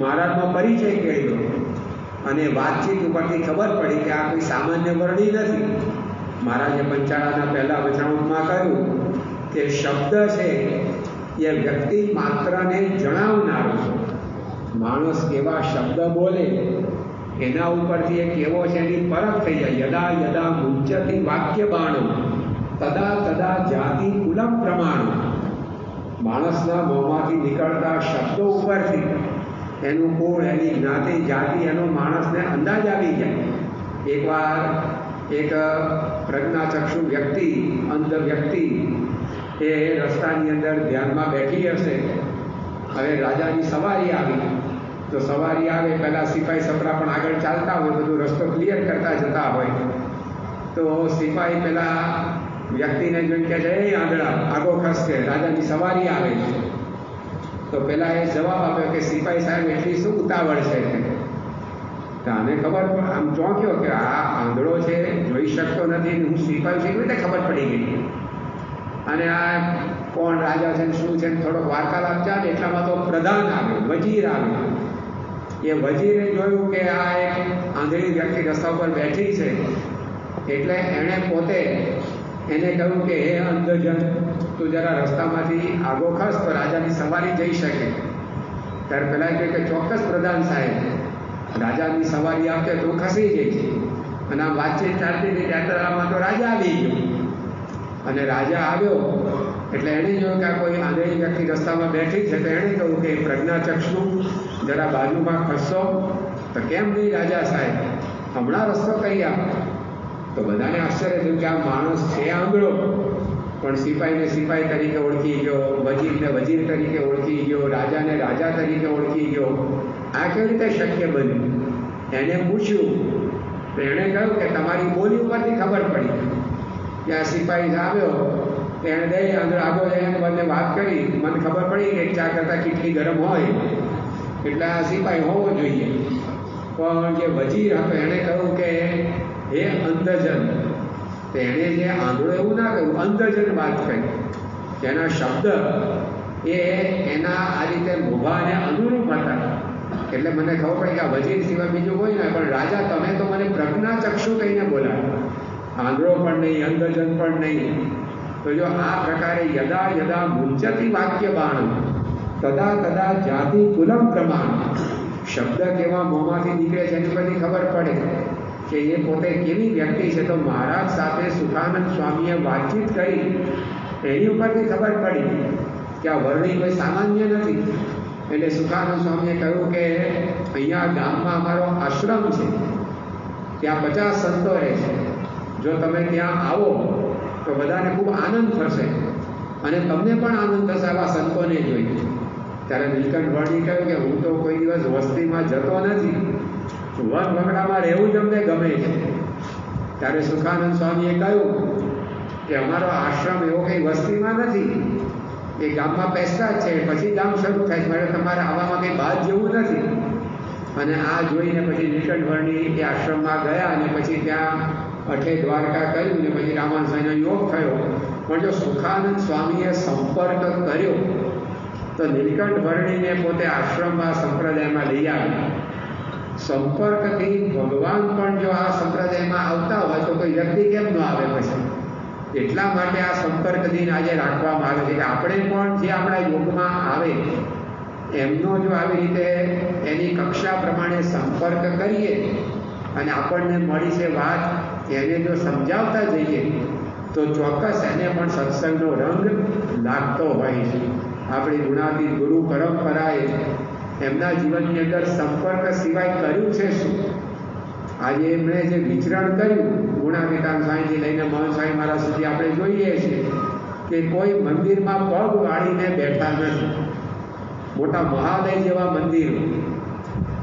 મહારાજનો પરિચય કર્યો અને વાતચીત ઉપરથી ખબર પડી કે આ કોઈ સામાન્ય વર્ણી નથી. મહારાજે પંચાળાના પહેલા વચનામાં કહ્યું કે શબ્દ છે એ વ્યક્તિ માત્રને જણાવનારો છે. માણસ કેવા શબ્દ બોલે, એના ઉપરથી એ કેવો છે એની પરખ થઈ જાય. યદા યદા મુંચતી વાક્ય બાણો, તદા તદા જાતિ કુલમ પ્રમાણ. માણસના મોંમાંથી નીકળતા શબ્દો ઉપરથી એનું કુળ એની જ્ઞાતિ, જાતિ, એનો માણસને અંદાજ આવી જાય. એકવાર એક પ્રજ્ઞાચક્ષુ વ્યક્તિ અંધ વ્યક્તિ એ રસ્તાની અંદર ધ્યાનમાં બેઠી હશે. હવે રાજાની સવારી આવી. તો સવારી આવે, પહેલાં સિપાહી સપરા પણ આગળ ચાલતા હોય, બધું રસ્તો ક્લિયર કરતા જતા હોય. તો સિપાહી પહેલાં વ્યક્તિને જોઈને કહે છે, એ આંધળા આગો ખસકે રાજાની સવારી આવે છે. તો પેલા એ જવાબ આપ્યો કે સિપાહી સાહેબ એટલી શું ઉતાવળ છે તો આને ખબર આમ ચોંક્યો કે આ આંધળો છે, જોઈ શકતો નથી હું સિપાહી છું રીતે ખબર પડી ગઈ. અને આ કોણ રાજા છે શું છે થોડોક વાર્તાલાપ ચાલે, એટલામાં તો પ્રધાન આવ્યો, વજીર આવ્યો. એ વજીરે જોયું કે આ એક આંધળી વ્યક્તિ રસ્તા ઉપર બેઠી છે, એટલે એણે પોતે એને કહ્યું કે, હે અંધજન તું જરા રસ્તામાંથી આગો ખસ તો રાજાની સવારી જઈ શકે. ત્યારે પેલા કહે કે ચોક્કસ પ્રધાન સાહેબ, રાજાની સવારી આપે તો ખસી જાય અને આ વાતચીત ચાલતી હતી ત્યારમાં તો રાજા આવી ગયો. અને રાજા આવ્યો, એટલે એણે જોયું કે કોઈ આંધળી વ્યક્તિ રસ્તામાં બેઠી છે, તો એણે કહ્યું કે પ્રજ્ઞાચક્ષુ, જરા બાજુમાં ખસશો તો કેમ નહીં રાજા સાહેબ? હમણાં રસ્તો કરી આપ. તો બધાને આશ્ચર્ય થયું કે આ માણસ છે આંધળો પણ સિપાહીને સિપાહી તરીકે ઓળખી ગયો વજીરને વજીર તરીકે ઓળખી ગયો રાજાને રાજા તરીકે ઓળખી ગયો. આ કેવી રીતે શક્ય બન્યું? એને પૂછ્યું. તો એણે કહ્યું કે તમારી બોલી ઉપરથી ખબર પડી. કે આ સિપાહી આવ્યો. એણે દઈ અંદર આગો જઈને મને વાત કરી. મને ખબર પડી કે ચા કરતાં કેટલી ગરમ હોય. એટલે આ સિપાહી હોવો જોઈએ. પણ જે વજીર હતો, એણે કહ્યું કે, હે અંધજન તો જે આંધળો એવું ના કહ્યું અંધજન વાત કહી જેના શબ્દ એ એના આ રીતે મોભાને અનુરૂપ હતા. એટલે મને ખબર પડી કે વજીર સિવાય બીજું કોઈ ના પણ રાજા, તમે તો મને પ્રજ્ઞાચક્ષુ કહીને બોલાવો. આંધળો પણ નહીં, અંધજન પણ નહીં. તો જો આ પ્રકારે યદા યદા મુંચતી વાક્ય બાણ, તદા તદા જાતિ કુલમ પ્રમાણ. શબ્દ કેવા મોંમાંથી નીકળે છે એની બધી ખબર પડે. કે એ પોતે કેવી વ્યક્તિ છે તો મહારાજ સાથે સુખાનંદ સ્વામીએ વાતચીત કરી, એની ઉપરથી ખબર પડી કે આ વર્ણી કોઈ સામાન્ય નથી. એટલે સુખાનંદ સ્વામીએ કહ્યું કે અહીંયા ગામમાં અમારો આશ્રમ છે, ત્યાં પચાસ સંતો રહે છે. જો તમે ત્યાં આવો તો બધાને ખૂબ આનંદ થશે અને તમને પણ આનંદ થશે આવા સંતોને જોઈ ત્યારે નીલકંઠ વર્ણી કહ્યું કે હું તો કોઈ દિવસ વસ્તીમાં જતો નથી. વન વગડામાં રહેવું જ અમને ગમે છે. ત્યારે સુખાનંદ સ્વામીએ કહ્યું કે અમારો આશ્રમ એવો કંઈ વસ્તીમાં નથી. એ ગામમાં બેસતા છે, પછી ગામ શરૂ થાય છે. તમારે આવામાં કંઈ બાદ જેવું નથી. અને આ જોઈને પછી નીલકંઠ વર્ણી એ આશ્રમમાં ગયા અને પછી ત્યાં અઠે દ્વારકા કર્યું ને પછી રામાન સ્વામીનો યોગ થયો. પણ જો સુખાનંદ સ્વામીએ સંપર્ક કર્યો, તો નીલકંઠ વર્ણીને પોતે આશ્રમમાં સંપ્રદાયમાં લઈ આવ્યા. સંપર્કથી ભગવાન પણ જો આ સંપ્રદાયમાં આવતા હોય તો કોઈ વ્યક્તિ કેમ ન આવે પછી? એટલા માટે આ સંપર્ક દિન આજે રાખવામાં આવે છે કે આપણે પણ જે આપણા યોગમાં આવે, એમનો જો આવી રીતે એની કક્ષા પ્રમાણે સંપર્ક કરીએ અને આપણને મળી છે વાત, એને જો સમજાવતા જઈએ, તો ચોક્કસ એને પણ સત્સંગનો રંગ લાગતો હોય છે. આપણી ગુણાતીત ગુરુ પરંપરાએ એમના જીવનની અંદર સંપર્ક સિવાય કર્યું છે શું? આજે એમણે જે વિચરણ કર્યું ગુણાવિતાન સ્વામીથી લઈને મોહન સ્વામી મહારાજ સુધી આપણે જોઈએ છીએ કે કોઈ મંદિરમાં પગ વાળીને બેઠા નથી. મોટા મહાલય જેવા મંદિર,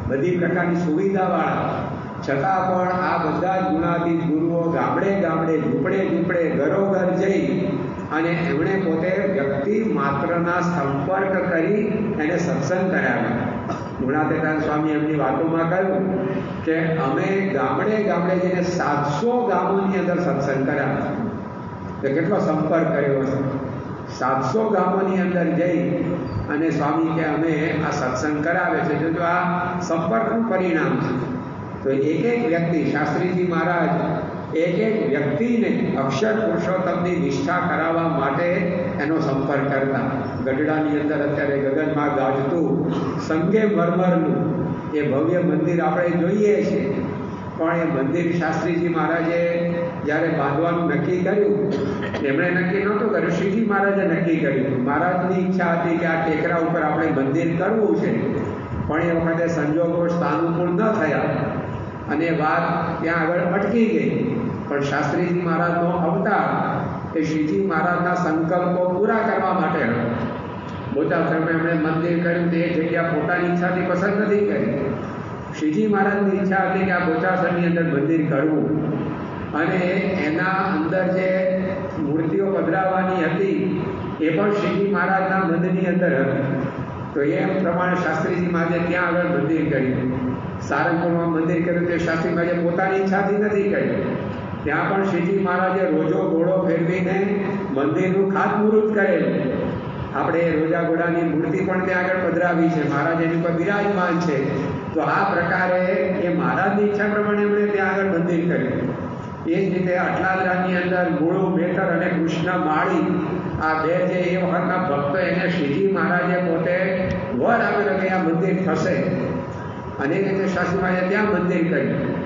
બધી પ્રકારની સુવિધાવાળા. છતાં પણ આ બધા જ ગુણાતીત ગુરુઓ ગામડે ગામડે ઝૂંપડે ઝૂંપડે ઘરોઘર જઈ અને એમણે પોતે વ્યક્તિ માત્રના સંપર્ક કરી એને સત્સંગ કરાવ્યા. ગુણાતીતાન સ્વામી એમની વાતોમાં કહ્યું કે અમે ગામડે ગામડે જઈને સાતસો ગામોની અંદર સત્સંગ કર્યા તો કેટલો સંપર્ક કર્યો છે સાતસો ગામોની અંદર જઈ અને સ્વામી કે અમે આ સત્સંગ કરાવે છે. જો આ સંપર્કનું પરિણામ છે. તો એક એક વ્યક્તિ, શાસ્ત્રીજી મહારાજ એક એક વ્યક્તિને અક્ષર પુરુષોત્તમની નિષ્ઠા કરાવવા માટે એનો સંપર્ક કરતા. ગઢડાની અંદર અત્યારે ગગનમાં ગાજતું, સંગે મરમરનું. એ ભવ્ય મંદિર આપણે જોઈએ છીએ. પણ એ મંદિર શાસ્ત્રીજી મહારાજે જ્યારે બાંધવાનું નક્કી કર્યું, એમણે નક્કી નહોતું કર્યું, શ્રીજી મહારાજે નક્કી કર્યું. મહારાજની ઈચ્છા હતી કે આ ટેકરા ઉપર આપણે મંદિર કરવું છે. પણ એ વખતે સંજોગો સ્થાનુકૂળ ન થયા. અને વાત ત્યાં આગળ અટકી ગઈ. પણ શાસ્ત્રીજી મહારાજનો અવતાર એ શ્રીજી મહારાજના સંકલ્પો પૂરા કરવા માટે હતો બોચાસરમાં એમણે મંદિર કર્યું તે જગ્યા પોતાની ઈચ્છાથી પસંદ નથી કરી. શ્રીજી મહારાજની ઈચ્છા હતી કે આ બોચાસરની અંદર મંદિર કરવું. અને એના અંદર જે મૂર્તિઓ પધરાવવાની હતી, એ પણ શ્રીજી મહારાજના મંદિરની અંદર હતી. તો એમ પ્રમાણે શાસ્ત્રીજી મહારાજે ત્યાં આગળ મંદિર કર્યું. સારંગપુરમાં મંદિર કર્યું, તે શાસ્ત્રી મહારાજે પોતાની ઈચ્છાથી નથી કર્યું. ત્યાં પણ શ્રીજી મહારાજે રોજો ઘોડો ફેરવીને મંદિરનું ખાતમુહૂર્ત કરેલું. આપણે રોજા ઘોડાની મૂર્તિ પણ ત્યાં આગળ પધરાવી છે. મહારાજ એની પર બિરાજમાન છે. તો આ પ્રકારે એ મહારાજની ઈચ્છા પ્રમાણે એમણે ત્યાં આગળ મંદિર કર્યું. એ જ રીતે અટલાદરાની અંદર મૂળુ મેટર અને કૃષ્ણ માળી આ બે જે એ વખતના ભક્તો એને શ્રીજી મહારાજે પોતે વર આપેલો કે આ મંદિર થશે. અને એ રીતે શાસ્ત્રી મહારાજે ત્યાં મંદિર કર્યું.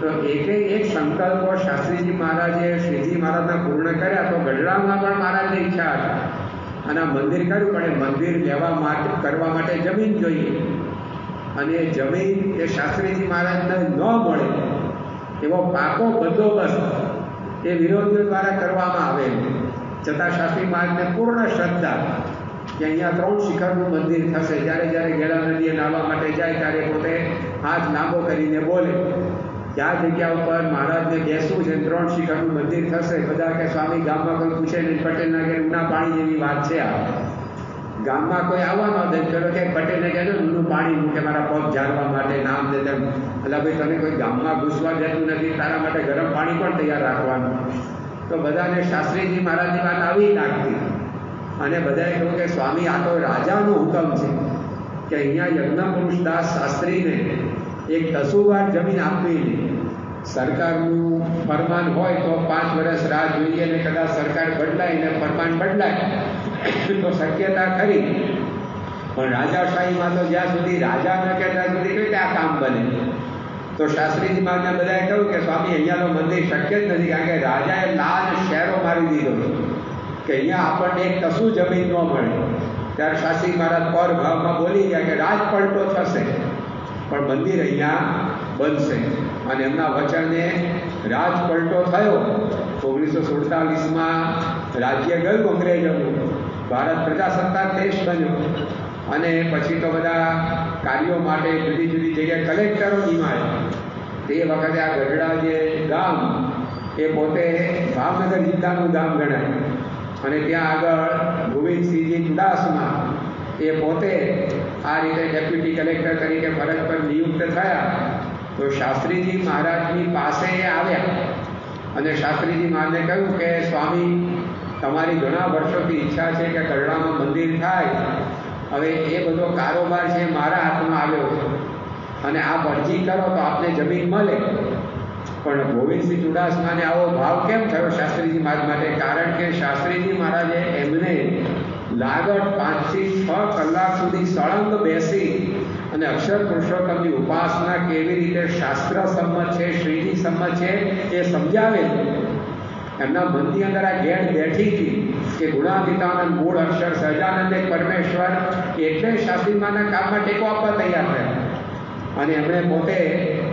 તો એકે એક સંકલ્પો શાસ્ત્રીજી મહારાજે, શ્રીજી મહારાજના પૂર્ણ કર્યા તો ગઢડામાં પણ મહારાજની ઈચ્છા હતી. અને મંદિર કર્યું, પણ એ મંદિર લેવા માટે, કરવા માટે જમીન જોઈએ. અને એ જમીન એ શાસ્ત્રીજી મહારાજને ન મળે, એવો પાકો બંદોબસ્ત એ વિરોધીઓ દ્વારા કરવામાં આવે. છતાં શાસ્ત્રી મહારાજને પૂર્ણ શ્રદ્ધા કે અહીંયા ત્રણ શિખરનું મંદિર થશે. જ્યારે જ્યારે ગેડા નદીએ નાહવા માટે જાય, ત્યારે પોતે હાથ લાંબો કરીને બોલે. આ જગ્યા ઉપર મહારાજને બેસવું છે? ત્રણ શિખરનું મંદિર થશે. બધા કે સ્વામી, ગામમાં કોઈ પૂછે નહીં. પટેલના કે ઊના પાણી જેવી વાત છે આ. ગામમાં કોઈ આવવાનો દે. ચલો કે પટેલને કહેજો ઊનું પાણી મૂકે મારા પગ ઝાડવા માટે નામ દે તેમ. એટલે ભાઈ તને કોઈ ગામમાં ઘૂસવા જતું નથી. તારા માટે ગરમ પાણી પણ તૈયાર રાખવાનું. તો બધાને શાસ્ત્રીજી મહારાજની વાત આવી લાગતી અને બધાએ કહ્યું કે, સ્વામી, આ તો રાજાનો હુકમ છે કે અહીંયા યજ્ઞ પુરુષદાસ શાસ્ત્રીને એક કસુવાર જમીન આપવી નહીં સરકારનું ફરમાન હોય તો પાંચ વર્ષ રાહ જોઈએ ને કદાચ સરકાર બદલાય ને ફરમાન બદલાય. તો શક્યતા ખરી. પણ રાજાશાહીમાં તો જ્યાં સુધી રાજા ન કે ત્યાં સુધી કઈ આ કામ બને? તો શાસ્ત્રીજી મહારાજને બધાએ કહ્યું કે સ્વામી, અહીંયાનો મંદિર શક્ય જ નથી, કારણ કે રાજાએ લાલ શહેરો મારી દીધો. કે અહીંયા આપણને એક કશું જમીન ન મળે. ત્યારે શાસ્ત્રી મહારાજ પર ભાવમાં બોલી ગયા કે રાજ પલટો થશે. પણ મંદિર અહીંયા બનશે. અને એમના વચનને રાજ પલટો થયો. ઓગણીસો સુડતાલીસમાં રાજ્ય ગયું અંગ્રેજોનું ભારત પ્રજાસત્તાક દેશ બન્યો. અને પછી તો બધા કાર્યો માટે જુદી જુદી જગ્યાએ કલેક્ટરો નિમાય. તે વખતે આ ગઢડા જે ગામ, એ પોતે ભાવનગર જિલ્લાનું ગામ ગણાય. અને ત્યાં આગળ ગોવિંદસિંહજી ચુડાસમા, એ પોતે આ રીતે ડેપ્યુટી કલેક્ટર તરીકે ફરજ પર નિયુક્ત થયા, તો શાસ્ત્રીજી મહારાજની પાસે આવ્યા. અને શાસ્ત્રીજી મહારાજને કહ્યું કે, સ્વામી, તમારી ઘણા વર્ષોથી ઈચ્છા છે કે કરડામાં મંદિર થાય. હવે એ બધો કારોબાર છે મારા હાથમાં આવ્યો. છે અને આપ અરજી કરો તો આપને જમીન મળે. પણ ગોવિંદસિંહ ચુડાસમાને આવો ભાવ કેમ થયો શાસ્ત્રીજી મહારાજ માટે? કારણ કે શાસ્ત્રીજી મહારાજે એમને લાગટ પાંચથી છ કલાક સુધી સળંગ બેસી અને અક્ષર પુરુષોત્તમની ઉપાસના કેવી રીતે શાસ્ત્ર સંમત છે શ્રીની સંમત છે, એ સમજાવે. એમના મનની અંદર આ ગેટ બેઠી હતી કે ગુણાતીતાનંદ મૂળ અક્ષર સહજાનંદ પરમેશ્વર એટલે શાસ્ત્રીમાના કામમાં ટેકો આપવા તૈયાર થયા. અને એમણે પોતે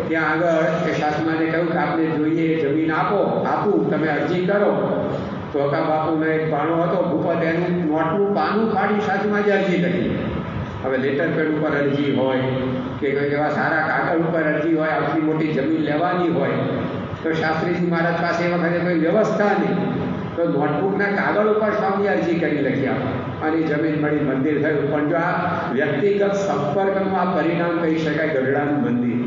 ત્યાં આગળ એ શાસ્ત્રીમાને કહ્યું કે આપને જોઈએ, જમીન આપો, આપું, તમે અરજી કરો. અકા બાપુનો એક પાણો હતો, ભૂપત એનું મોટું પાનું ફાડી સાથમાં જ અરજી કરી. હવે લેટર પેડ ઉપર અરજી હોય કે કંઈક એવા સારા કાગળ ઉપર અરજી હોય, આટલી મોટી જમીન લેવાની હોય, તો શાસ્ત્રીજી મહારાજ પાસે એ વખતે કોઈ વ્યવસ્થા નહીં. તો નોટબુકના કાગળ ઉપર સ્વામી અરજી કરી લખ્યા અને જમીન મળી મંદિર થયું. પણ જો આ વ્યક્તિગત સંપર્કમાં પરિણામ કહી શકાય, ગઢડાનું મંદિર.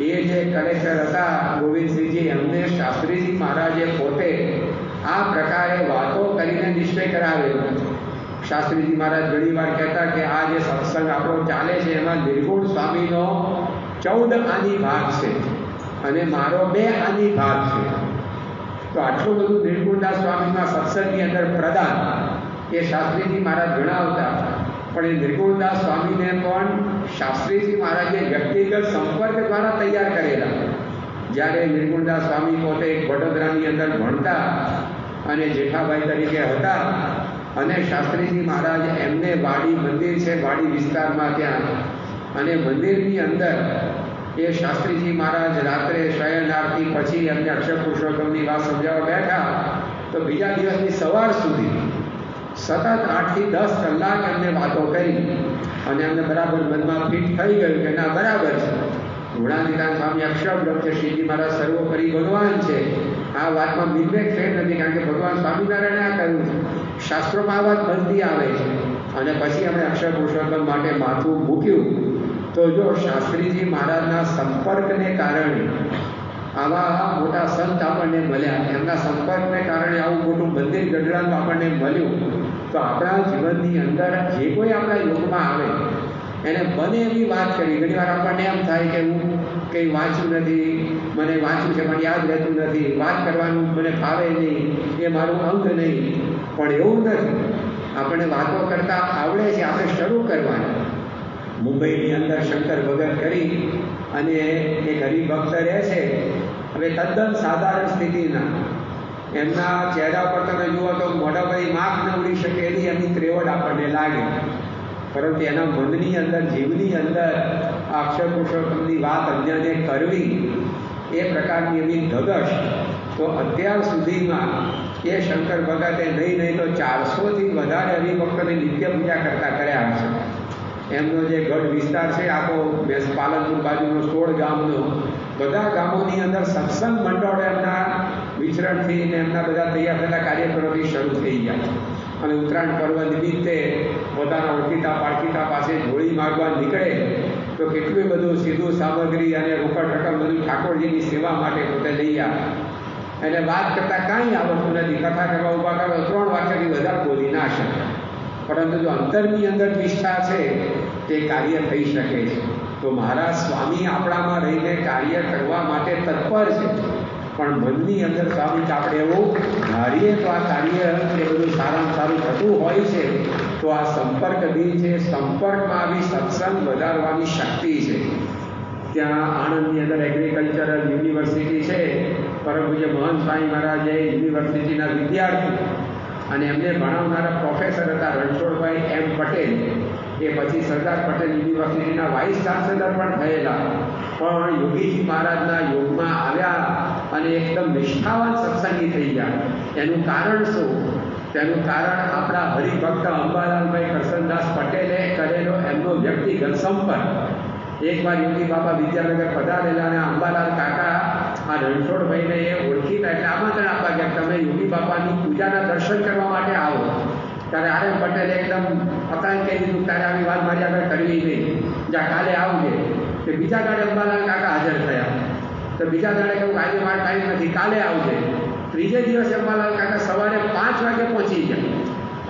એ જે કલેક્ટર હતા ગોવિંદસિંહજી, એમને શાસ્ત્રીજી મહારાજે પોતે આ પ્રકારે વાતો કરીને નિશ્ચય કરાવેલો શાસ્ત્રીજી મહારાજ ઘણી વાર કહેતા કે આ જે સત્સંગ આપણો ચાલે છે, એમાં નિર્ગુણ સ્વામીનો ચૌદ આની ભાગ છે અને મારો બે આની ભાગ છે. તો આટલું બધું નિર્ગુણદાસ સ્વામીના સત્સંગની અંદર પ્રદાન એ શાસ્ત્રીજી મહારાજ ગણાવતા પણ એ નિર્ગુણદાસ સ્વામીને પણ શાસ્ત્રીજી મહારાજે વ્યક્તિગત સંપર્ક દ્વારા તૈયાર કરેલા. જ્યારે નિર્ગુણદાસ સ્વામી પોતે વડોદરાની અંદર ભણતા અને જેઠાભાઈ તરીકે હતા. અને શાસ્ત્રીજી મહારાજ એમને વાડી મંદિર છે, વાડી વિસ્તારમાં ત્યાં. અને મંદિરની અંદર એ શાસ્ત્રીજી મહારાજ રાત્રે શયન આરતી પછી એમને અક્ષર પુરુષોત્તમની વાત સમજાવવા બેઠા. તો બીજા દિવસની સવાર સુધી સતત આઠથી દસ કલાક એમને વાતો કરી. અને એમને બરાબર મનમાં ફિટ થઈ ગયું કે ના, બરાબર છે. ગુણાધિકાર સ્વામી અક્ષરબ્રહ્મ છે, શ્રીજી મહારાજ સર્વોપરી ભગવાન છે. આ વાતમાં નિર્વેક ફેર નથી, કારણ કે ભગવાન સ્વામિનારાયણે આ કહ્યું છે. શાસ્ત્રોમાં આ વાત બનતી આવે છે. અને પછી એમણે અક્ષર પુરુષોત્તમ માટે માથું મૂક્યું. તો જો શાસ્ત્રીજી મહારાજના સંપર્કને કારણે આવા મોટા સંત આપણને મળ્યા, એમના સંપર્કને કારણે આવું મોટું મંદિર ગઢડાનું આપણને મળ્યું, તો આપણા જીવનની અંદર જે કોઈ આપણા યોગમાં આવે, એને બને એવી વાત કરી. ઘણીવાર આપણને એમ થાય કે હું કંઈ વાંચ્યું નથી, મને વાંચ્યું છે, પણ યાદ રહેતું નથી. વાત કરવાનું મને ફાવે નહીં, એ મારું અંગ નહીં. પણ એવું નથી. આપણને વાતો કરતાં આવડે છે, આપણે શરૂ કરવાની. મુંબઈની અંદર શંકર ભગત કરી અને એક હરિભક્ત રહે છે, હવે તદ્દન સાધારણ સ્થિતિના. એમના ચહેરા પર તમે જુઓ તો મોઢા પર માખ ન ઉડી શકે એવી એમની ત્રેવડ આપણને લાગે. પરંતુ એના મનની અંદર જીવની અંદર અક્ષર પુરુષોત્તમની વાત અન્યને કરવી એ પ્રકારની એવી ધગશ તો અત્યાર સુધીમાં એ શંકર ભગતે નહીં નહીં તો ચારસોથી વધારે હરિભક્તોની નિત્ય પૂજા કરતા કર્યા હશે. એમનો જે ગઢ વિસ્તાર છે આખો પાલનપુર બાજુનો સોળ ગામનો, બધા ગામોની અંદર સત્સંગ મંડળ એમના વિચરણથી ને એમના બધા તૈયાર થયેલા કાર્યક્રમોથી શરૂ થઈ ગયા અને ઉત્તરાયણ પર્વ નિમિત્તે પોતાના ઓળખીતા પાળખીતા પાસે જોડી માગવા નીકળે તો કેટલું બધું સીધું સામગ્રી અને રોકડ રકમ બધું ઠાકોરજીની સેવા માટે પોતે લઈ આવે. એટલે વાત કરતાં કાંઈ આવડતું નથી. કથા કરવા ઊભા કરો ત્રણ વાક્યથી વધારે બોલી ના શકે. પરંતુ જો અંતરની અંદર નિષ્ઠા છે તે કાર્ય થઈ શકે છે. તો મહારાજ સ્વામી આપણામાં રહીને કાર્ય કરવા માટે તત્પર છે. પણ મનની અંદર સ્વામી આપણે એવું ધારીએ તો આ કાર્ય એ બધું સારામાં સારું થતું હોય છે તો આ સંપર્ક બી છે, સંપર્કમાં આવી સત્સંગ વધારવાની શક્તિ છે. ત્યાં આણંદની અંદર એગ્રીકલ્ચરલ યુનિવર્સિટી છે. પરમ પૂજ્ય મોહન સ્વામી મહારાજે યુનિવર્સિટીના વિદ્યાર્થી અને એમને ભણાવનારા પ્રોફેસર હતા રણછોડભાઈ એમ પટેલ. એ પછી સરદાર પટેલ યુનિવર્સિટીના વાઇસ ચાન્સેલર પણ થયેલા. પણ યોગીજી મહારાજના યોગમાં આવ્યા અને એકદમ નિષ્ઠાવાન સત્સંગી થઈ ગયા. એનું કારણ શું? તેનું કારણ આપણા હરિભક્ત અંબાલાલભાઈ કરશનદાસ પટેલે કરેલો એમનો વ્યક્તિગત સંપર્ક. એકવાર યોગી બાબા વિદ્યાનગર પધારેલા અને અંબાલાલ કાકા આ રણછોડભાઈને એ ઓળખીતા એટલે આમંત્રણ આપવા કે તમે યોગી બાપાની પૂજાના દર્શન કરવા માટે આવો. ત્યારે આર પટેલે એકદમ પતાંગ કહી દીધું તારે આવી વાત મારી આગળ કરવી નહીં. જ્યાં કાલે આવજે કે બીજા દાડે અંબાલાલ કાકા હાજર થયા. તો બીજા દાડે કહું આજે મારે ટાઈમ નથી, કાલે આવજે ત્રીજે દિવસે અંબાલાલ કાકા સવારે પાંચ વાગે પહોંચી ગયા.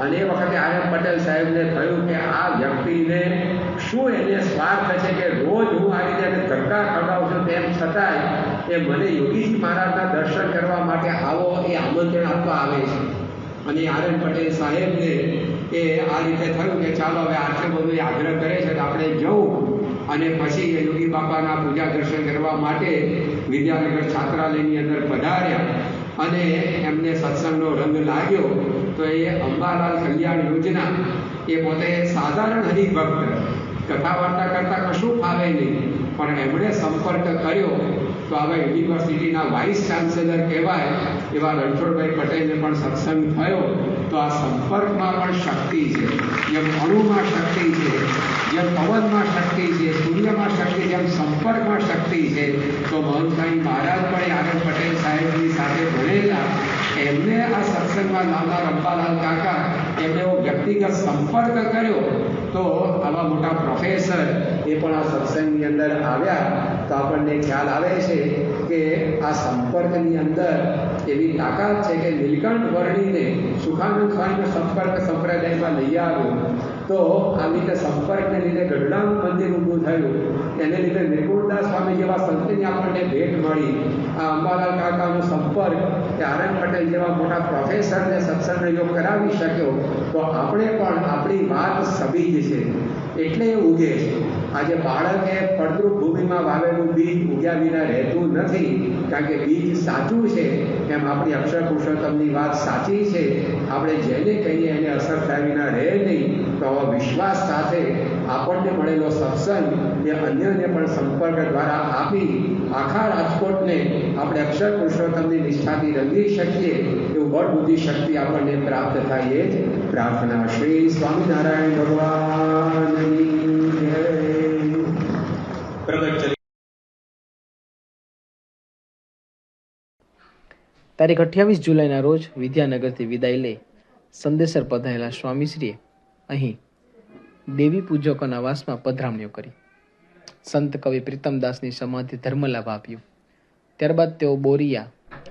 અને એ વખતે આર એમ પટેલ સાહેબને થયું કે આ વ્યક્તિને શું એને સ્વાર્થ છે કે રોજ હું આવી રીતે ધક્કા ખવડાવું છું તેમ છતાંય એ મને યોગીજી મહારાજના દર્શન કરવા માટે આવો એ આમંત્રણ આપવા આવે છે. અને આર પટેલ સાહેબને એ આ રીતે થયું કે ચાલો હવે આટલું બધું આગ્રહ કરે છે તો આપણે જવું. અને પછી યોગી બાપાના પૂજા દર્શન કરવા માટે વિદ્યાનગર છાત્રાલયની અંદર પધાર્યા. અને એમને સત્સંગનો રંગ લાગ્યો તો એ અંબાલાલ કલ્યાણ યોજના એ પોતે સાધારણ હરિભક્ત કથા વાર્તા કરતાં કશું ફાવે નહીં. પણ એમણે સંપર્ક કર્યો તો હવે યુનિવર્સિટીના વાઇસ ચાન્સેલર કહેવાય એવા રણછોડભાઈ પટેલને પણ સત્સંગ થયો, તો આ સંપર્કમાં પણ શક્તિ છે. જેમ અણુમાં શક્તિ છે, જેમ પવનમાં શક્તિ છે, સૂર્યમાં શક્તિ, જેમ સંપર્કમાં શક્તિ છે, તો મહંતભાઈ મહારાજ પણ આનંદ પટેલ સાહેબની સાથે ભણેલા. એમને આ સત્સંગમાં લાવનાર રંપાલાલ કાકા, એમને એવો વ્યક્તિગત સંપર્ક કર્યો. તો આવા મોટા પ્રોફેસર એ પણ આ સત્સંગની અંદર આવ્યા તો આપણને ખ્યાલ આવે છે કે આ સંપર્કની અંદર એવી તાકાત છે કે નીલકંઠ વર્ણીને સુખાનંદ સ્વામીનો સંપર્ક સંપ્રદાયમાં લઈ આવ્યો. તો આવી રીતે સંપર્કને લીધે ગઢડાનું મંદિર ઊભું થયું. એને લીધે નિર્ગુણદાસ સ્વામી જેવા સંતની આપણને ભેટ મળી. આ અંબાલાલ કાકાનો સંપર્ક કે આરએન પટેલ જેવા મોટા પ્રોફેસરને સત્સંગ યોગ કરાવી શક્યો, તો આપણે પણ આપણી વાત સબીજ છે. એટલે એ ઉગે છે. આજે બાળકે ફળદ્રુપ ભૂમિમાં વાવેલું બીજ ઉગ્યા વિના રહેતું નથી, કારણ કે બીજ સાચું છે એમ આપણી અક્ષર પુરુષોત્તમની વાત સાચી છે. આપણે જેને કહીએ એને અસર થયા વિના વિશ્વાસ સાથે આપણને મળેલો સત્સંગ એ અન્યને પણ સંપર્ક દ્વારા આપી આખા રાજકોટને આપણે અક્ષર પુરુષોત્તમની નિષ્ઠાથી રંગી શકીએ એવું બળ બુદ્ધિ શક્તિ આપણને પ્રાપ્ત થાય જ પ્રાર્થના. શ્રી સ્વામિનારાયણ ભગવાન તારીખ અઠ્યાવીસ જુલાઈના રોજ વિદ્યાનગરથી વિદાય લઈ સંદેશર પધારેલા સ્વામીશ્રીએ અહીં દેવી પૂજકોના વાસમાં પધરામણીઓ કરી. સંત કવિ પ્રીતમદાસની સમાધિ ધર્મલાભ આપ્યો. ત્યારબાદ તેઓ બોરિયા,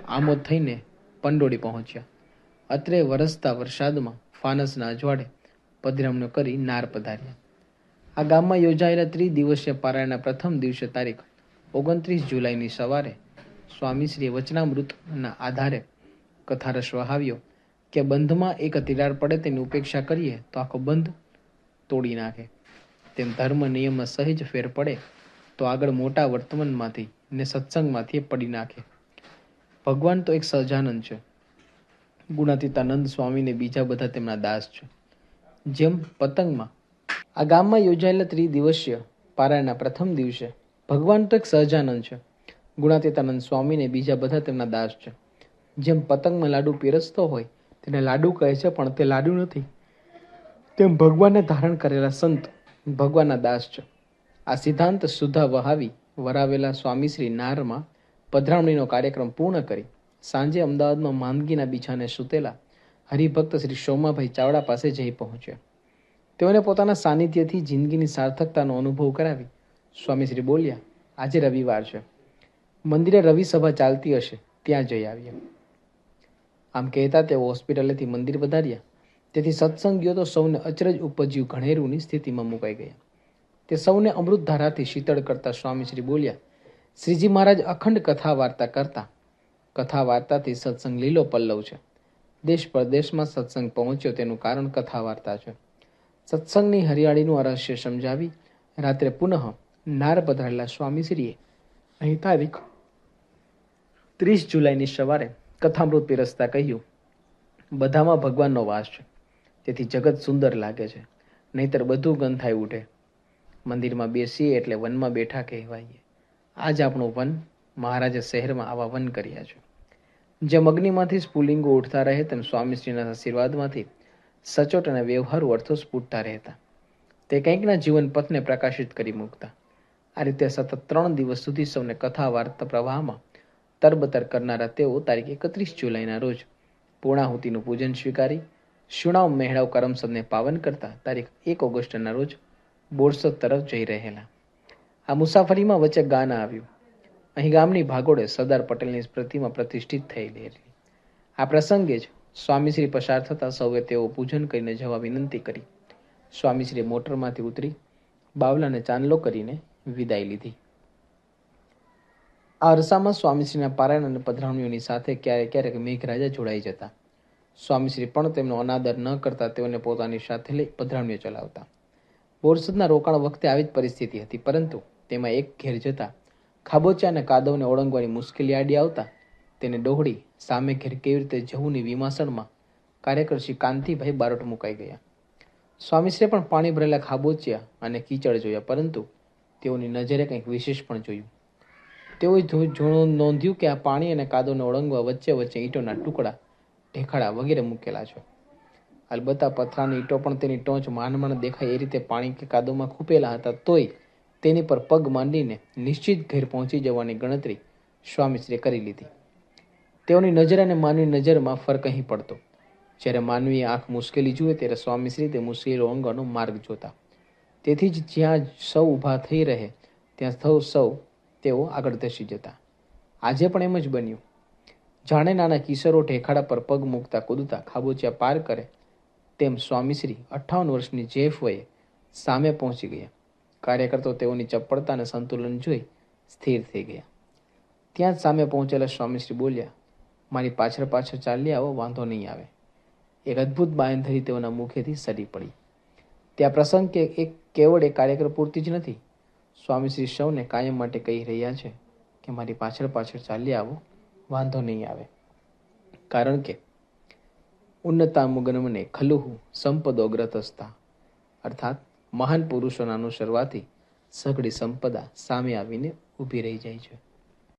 આમોદ થઈને પંડોળી પહોંચ્યા. અત્રે વરસતા વરસાદમાં ફાનસના અજવાળે પધરામણીઓ કરી નાર પધાર્યા. આ ગામમાં યોજાયેલા ત્રિદિવસીય પારાયણના પ્રથમ દિવસે તારીખ ઓગણત્રીસ જુલાઈની સવારે સ્વામીશ્રીએ વચનામૃતના આધારે કથારસ વહાવ્યો કે બંધમાં એક તિરાડ પડે તેની ઉપેક્ષા કરીએ તો આખો બંધ તોડી નાખે. તેમ ધર્મ નિયમમાં સહેજ ફેર પડે, તો આગળ મોટા વર્તમાનમાંથી ને સત્સંગમાંથી પડી નાખે. ભગવાન તો એક સહજાનંદ છે. ગુણાતીતાનંદ સ્વામીને બીજા બધા તેમના દાસ છે. જેમ પતંગમાં, આ ગામમાં યોજાયેલા ત્રિદિવસીય પારાયણના પ્રથમ દિવસે, ભગવાન તો એક સહજાનંદ છે. ગુણાતીતાનંદ સ્વામીને બીજા બધા તેમના દાસ છે. જેમ પતંગમાં લાડુ પીરસતો હોય, તેને લાડુ કહે છે, પણ તે લાડુ નથી. તેમ ભગવાનને ધારણ કરેલા સંત ભગવાનના દાસ છે. આ સિદ્ધાંત સુધા વહાવી વરાવેલા સ્વામીશ્રી નારમાં પધરામણીનો કાર્યક્રમ પૂર્ણ કરી સાંજે અમદાવાદમાં માંદગીના બીછાને સૂતેલા હરિભક્ત શ્રી સોમાભાઈ ચાવડા પાસે જઈ પહોંચ્યા. તેઓને પોતાના સાનિધ્યથી જિંદગીની સાર્થકતાનો અનુભવ કરાવી સ્વામીશ્રી બોલ્યા, આજે રવિવાર છે. મંદિરે રવિ સભા ચાલતી હશે. ત્યાં જઈ આવ્યા આમ કહેતા તેઓ હોસ્પિટલેથી મંદિર વધાર્યા તેથી સત્સંગ ગયો તો સૌને અચરજ ઉપજ્યું ઘણેરુની સ્થિતિમાં મુકાઈ ગયા. તે સૌને અમૃત ધારાથી શીતળ કરતા સ્વામીશ્રી બોલ્યા, શ્રીજી મહારાજ અખંડ કથા વાર્તા કરતા. કથા વાર્તાથી સત્સંગ લીલો પલ્લવ છે. દેશ પરદેશમાં સત્સંગ પહોંચ્યો તેનું કારણ કથા વાર્તા છે. સત્સંગની હરિયાળીનું રહસ્ય સમજાવી રાત્રે પુનઃ નાર પધરાયેલા સ્વામીશ્રીએ અહીં તારીખ ત્રીસ જુલાઈની સવારે કથામૃત પીરસતા કહ્યું, બધામાં ભગવાનનો વાસ છે. તેથી જગત સુંદર લાગે છે. નહીતર બધું ગંધાઈ ઉઠે. મંદિરમાં બેસીએ એટલે વનમાં બેઠા કહેવાઈએ. આજ આપણું વન, મહારાજે શહેરમાં આવા વન કર્યા છે. જેમ અગ્નિમાંથી સ્ફુલિંગો ઉઠતા રહે, તેમ સ્વામીશ્રીના આશીર્વાદમાંથી સચોટ અને વ્યવહારુ અર્થો સ્ફૂટતા રહેતા. તે કંઈકના જીવન પથને પ્રકાશિત કરી મૂકતા. આ રીતે સતત ત્રણ દિવસ સુધી સૌને કથા વાર્તા પ્રવાહમાં તરબતર કરનારા તેઓ તારીખ એકત્રીસ જુલાઈના રોજ પૂર્ણાહુતિનું પૂજન સ્વીકારી શુણાવ મહેડાવ કરમસદને પાવન કરતા તારીખ એક ઓગસ્ટના રોજ બોરસદ તરફ જઈ રહેલા. આ મુસાફરીમાં વચ્ચે ગાના આવ્યું. અહીં ગામની ભાગોળે સરદાર પટેલની પ્રતિમા પ્રતિષ્ઠિત થયેલી હતી. આ પ્રસંગે જ સ્વામીશ્રી પસાર થતા સૌએ તેઓ પૂજન કરીને જવા વિનંતી કરી. સ્વામીશ્રી મોટરમાંથી ઉતરી બાવલાને ચાંદલો કરીને વિદાય લીધી. આ અરસામાં સ્વામીશ્રીના પારાયણ અને પધરાવણીઓની સાથે ક્યારેક ક્યારેક મેઘરાજા જોડાઈ જતા. સ્વામીશ્રી પણ તેમનો અનાદર ન કરતા તેઓને પોતાની સાથે લઈ પધરામણીઓ ચલાવતા. બોરસદના રોકાણ વખતે આવી જ પરિસ્થિતિ હતી, પરંતુ તેમાં એક ઘેર જતા ખાબોચા અને કાદવને ઓળંગવાની મુશ્કેલી આડી આવતા તેને ડોહળી સામે ઘેર કેવી રીતે જવુંની વિમાસણમાં કાર્યકર શ્રી કાંતિભાઈ બારોટ મુકાઈ ગયા. સ્વામીશ્રીએ પણ પાણી ભરેલા ખાબોચિયા અને કીચડ જોયા, પરંતુ તેઓની નજરે કંઈક વિશેષ પણ જોયું. તેઓએ નોંધ્યું કે આ પાણી અને કાદવને ઓળંગવા વચ્ચે વચ્ચે ઈંટોના ટુકડા ઢેખાડા વગેરે મૂકેલા છે. અલબત્ત પથરાની ઈંટો પણ તેની ટોચ માંડ દેખાય એ રીતે પાણી કે કાદોમાં ખૂપેલા હતા તોય તેની પર પગ માંડીને નિશ્ચિત ઘેર પહોંચી જવાની ગણતરી સ્વામીશ્રીએ કરી લીધી. તેઓની નજર અને માનવી નજરમાં ફરક અહીં પડતો. જ્યારે માનવીએ આંખ મુશ્કેલી જુએ ત્યારે સ્વામીશ્રી તે મુશ્કેલીઓ અંગનો માર્ગ જોતા. તેથી જ જ્યાં સૌ ઊભા થઈ રહે, ત્યાં સૌ સૌ તેઓ આગળ ધસી જતા. આજે પણ એમ જ બન્યું. જાણે નાના કિશોરો ઢેખાડા પર પગ મૂકતા કૂદતા ખાબોચિયા પાર કરે, તેમ સ્વામીશ્રી અઠ્ઠાવન વર્ષની જેફ વયે સામે પહોંચી ગયા. કાર્યકર્તાઓ તેઓની ચપળતા અને સંતુલન જોઈ સ્થિર થઈ ગયા. ત્યાં જ સામે પહોંચેલા સ્વામીશ્રી બોલ્યા, મારી પાછળ પાછળ ચાલી આવો, વાંધો નહીં આવે. એક અદ્ભુત બાયંધરી તેઓના મુખેથી સરી પડી. ત્યાં પ્રસંગ કે એક કેવળ એક કાર્યક્રમ પૂરતી જ નથી. સ્વામીશ્રી સૌને કાયમ માટે કહી રહ્યા છે કે, મારી પાછળ પાછળ ચાલી આવો. વાંધો નહીં આવે. કારણ કે ઉન્નતામુગનમને ખલુહુ સંપદોગ્રતસ્તા અર્થાત મહાન પુરુષોના અનુસરવાથી સઘળી સંપદા સામે આવીને ઊભી રહી જાય છે.